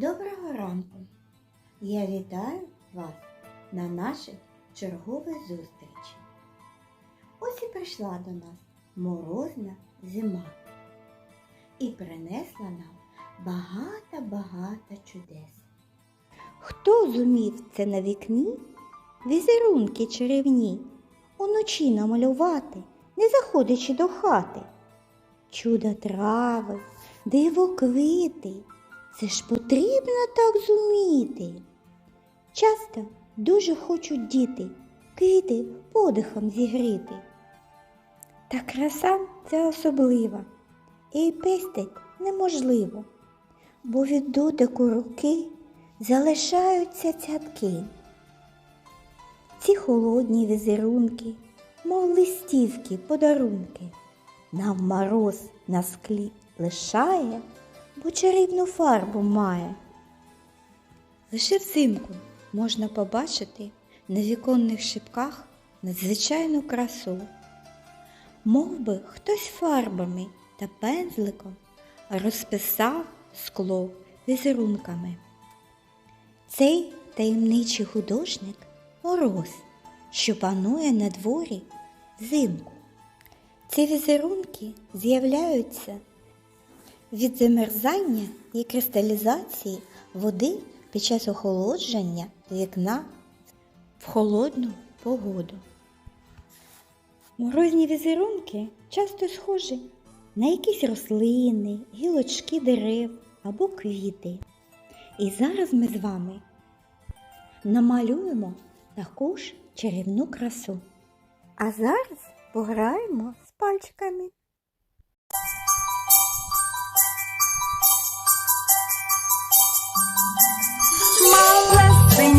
Доброго ранку! Я вітаю вас на нашій черговій зустрічі. Ось і прийшла до нас морозна зима і принесла нам багато-багато чудес. Хто зумів це на вікні? Візерунки чарівні, уночі намалювати, не заходячи до хати. Чудо трави, диво квіти, це ж потрібно так зуміти. Часто дуже хочуть діти квіти подихом зігріти. Та краса це особлива, і пестить неможливо, бо від дотику руки залишаються цятки. Ці холодні візерунки, мов листівки, подарунки, нам мороз на склі лишає, бо чарівну фарбу має. Лише взимку можна побачити на віконних шибках надзвичайну красу. Мов би хтось фарбами та пензликом розписав скло візерунками. Цей таємничий художник мороз, що панує на дворі взимку. Ці візерунки з'являються від замерзання і кристалізації води під час охолодження вікна в холодну погоду. Морозні візерунки часто схожі на якісь рослини, гілочки дерев або квіти. І зараз ми з вами намалюємо таку ж чарівну красу. А зараз пограємо з пальчиками.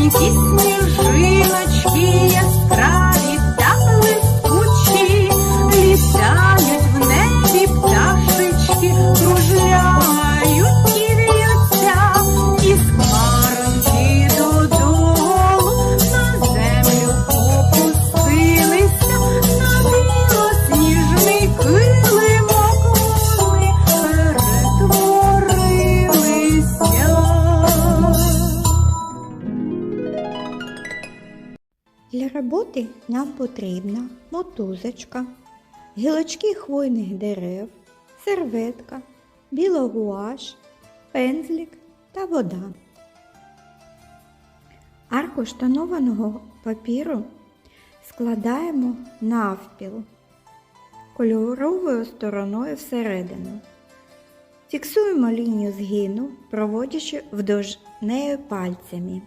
Малесенькі сніжиночки яскраві роботи нам потрібна мотузочка, гілочки хвойних дерев, серветка, білогуаш, пензлик та вода. Аркуш тонованого папіру складаємо навпіл кольоровою стороною всередину. Фіксуємо лінію згину, проводячи вдовж неї пальцями,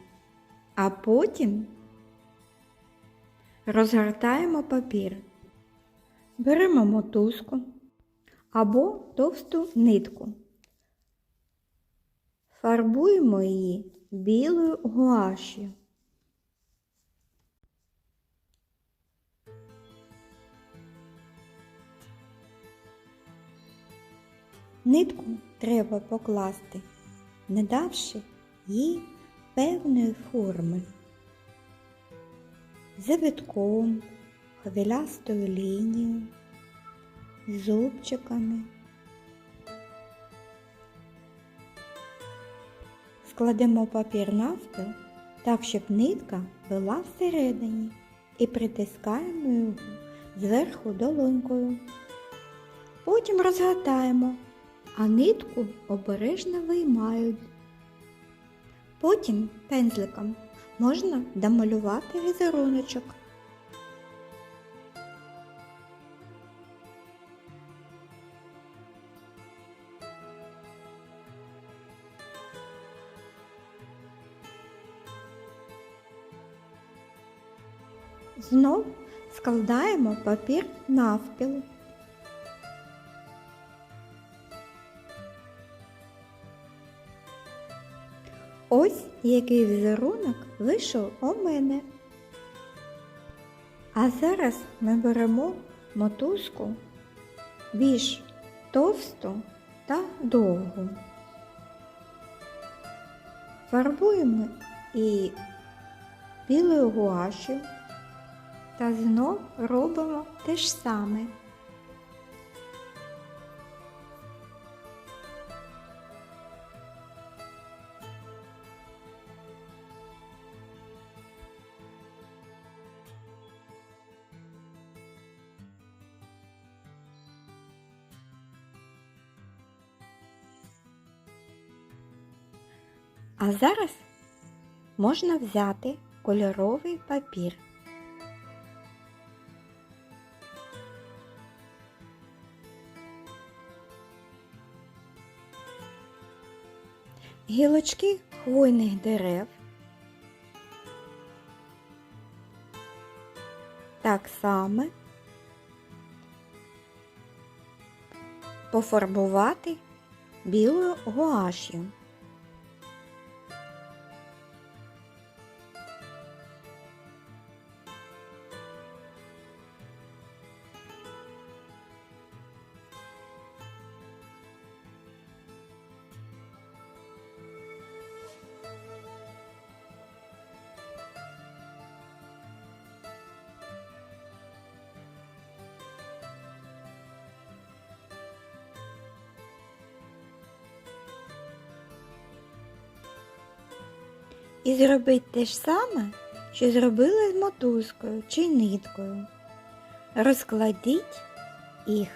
а потім Розгортаємо папір. Беремо мотузку або товсту нитку. Фарбуємо її білою гуашю. Нитку треба покласти, не давши їй певної форми завитком, хвилястою лінією, зубчиками. Складемо папір навпіл так, щоб нитка була всередині і притискаємо його зверху долонькою. Потім розгортаємо, а нитку обережно виймають. Потім пензликом можна домалювати візеруночок. Знов складаємо папір навпіл. Ось який візерунок вийшов у мене. А зараз ми беремо мотузку більш товсту та довгу. Фарбуємо і білою гуашю та знов робимо те ж саме. А зараз можна взяти кольоровий папір. Гілочки хвойних дерев. Так само пофарбувати білою гуаш'ю. І зробіть те ж саме, що зробили з мотузкою чи ниткою. Розкладіть їх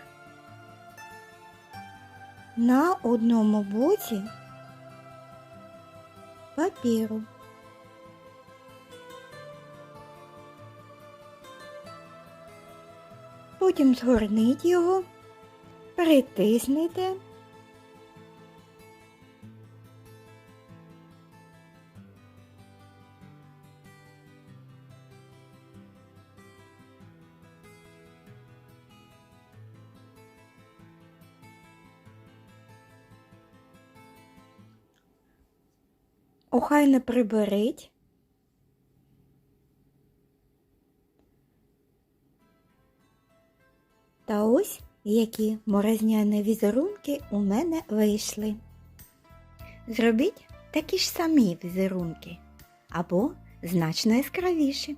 на одному боці папіру. Потім згорніть його, притиснете охайно приберіть. Та ось які морозняні візерунки у мене вийшли. Зробіть такі ж самі візерунки або значно яскравіші.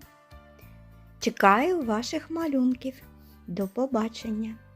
Чекаю ваших малюнків. До побачення!